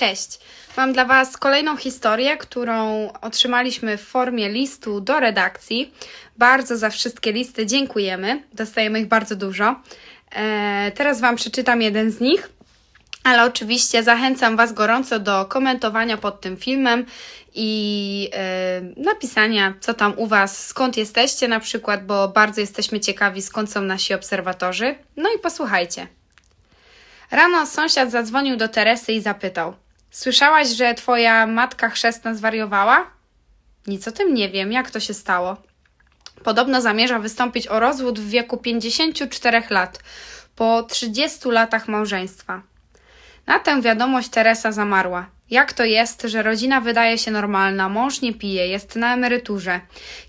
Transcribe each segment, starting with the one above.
Cześć! Mam dla Was kolejną historię, którą otrzymaliśmy w formie listu do redakcji. Bardzo za wszystkie listy dziękujemy. Dostajemy ich bardzo dużo. E, teraz Wam przeczytam jeden z nich, ale oczywiście zachęcam Was gorąco do komentowania pod tym filmem i e, napisania, co tam u Was, skąd jesteście na przykład, bo bardzo jesteśmy ciekawi, skąd są nasi obserwatorzy. No i posłuchajcie. Rano sąsiad zadzwonił do Teresy i zapytał: Słyszałaś, że twoja matka chrzestna zwariowała? Nic o tym nie wiem, jak to się stało. Podobno zamierza wystąpić o rozwód w wieku 54 lat, po 30 latach małżeństwa. Na tę wiadomość Teresa zamarła. Jak to jest, że rodzina wydaje się normalna, mąż nie pije, jest na emeryturze,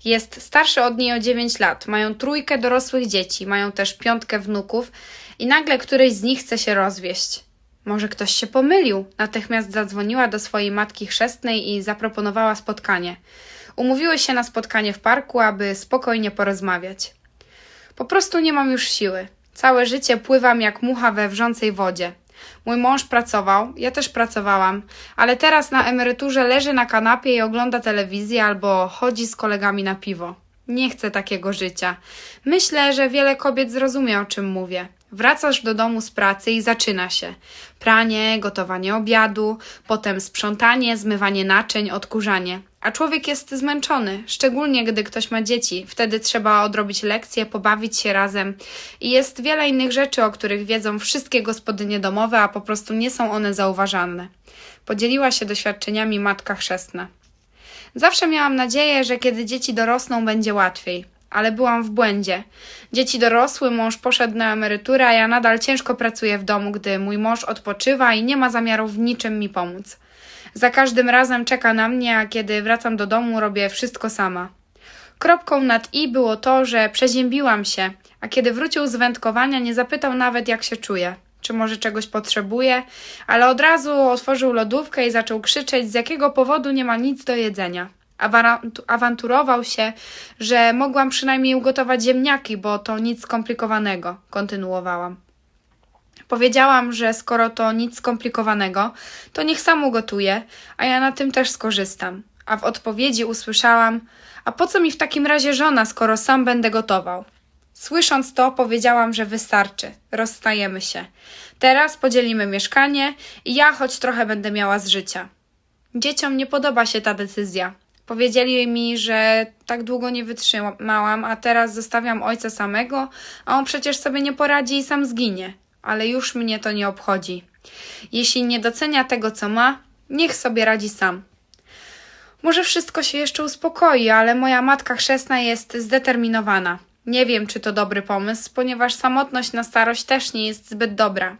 jest starszy od niej o 9 lat, mają trójkę dorosłych dzieci, mają też piątkę wnuków i nagle któryś z nich chce się rozwieść. Może ktoś się pomylił. Natychmiast zadzwoniła do swojej matki chrzestnej i zaproponowała spotkanie. Umówiły się na spotkanie w parku, aby spokojnie porozmawiać. Po prostu nie mam już siły. Całe życie pływam jak mucha we wrzącej wodzie. Mój mąż pracował, ja też pracowałam, ale teraz na emeryturze leży na kanapie i ogląda telewizję albo chodzi z kolegami na piwo. Nie chcę takiego życia. Myślę, że wiele kobiet zrozumie, o czym mówię. Wracasz do domu z pracy i zaczyna się pranie, gotowanie obiadu, potem sprzątanie, zmywanie naczyń, odkurzanie. A człowiek jest zmęczony, szczególnie gdy ktoś ma dzieci. Wtedy trzeba odrobić lekcje, pobawić się razem. I jest wiele innych rzeczy, o których wiedzą wszystkie gospodynie domowe, a po prostu nie są one zauważalne. Podzieliła się doświadczeniami matka chrzestna. Zawsze miałam nadzieję, że kiedy dzieci dorosną, będzie łatwiej, ale byłam w błędzie. Dzieci dorosły, mąż poszedł na emeryturę, a ja nadal ciężko pracuję w domu, gdy mój mąż odpoczywa i nie ma zamiaru w niczym mi pomóc. Za każdym razem czeka na mnie, a kiedy wracam do domu, robię wszystko sama. Kropką nad i było to, że przeziębiłam się, a kiedy wrócił z wędkowania, nie zapytał nawet, jak się czuję, czy może czegoś potrzebuję, ale od razu otworzył lodówkę i zaczął krzyczeć, z jakiego powodu nie ma nic do jedzenia. Awanturował się, że mogłam przynajmniej ugotować ziemniaki, bo to nic skomplikowanego, kontynuowałam. Powiedziałam, że skoro to nic skomplikowanego, to niech sam ugotuje, a ja na tym też skorzystam. A w odpowiedzi usłyszałam: A po co mi w takim razie żona, skoro sam będę gotował? Słysząc to, powiedziałam, że wystarczy, rozstajemy się. Teraz podzielimy mieszkanie i ja choć trochę będę miała z życia. Dzieciom nie podoba się ta decyzja. Powiedzieli mi, że tak długo nie wytrzymałam, a teraz zostawiam ojca samego, a on przecież sobie nie poradzi i sam zginie. Ale już mnie to nie obchodzi. Jeśli nie docenia tego, co ma, niech sobie radzi sam. Może wszystko się jeszcze uspokoi, ale moja matka chrzestna jest zdeterminowana. Nie wiem, czy to dobry pomysł, ponieważ samotność na starość też nie jest zbyt dobra.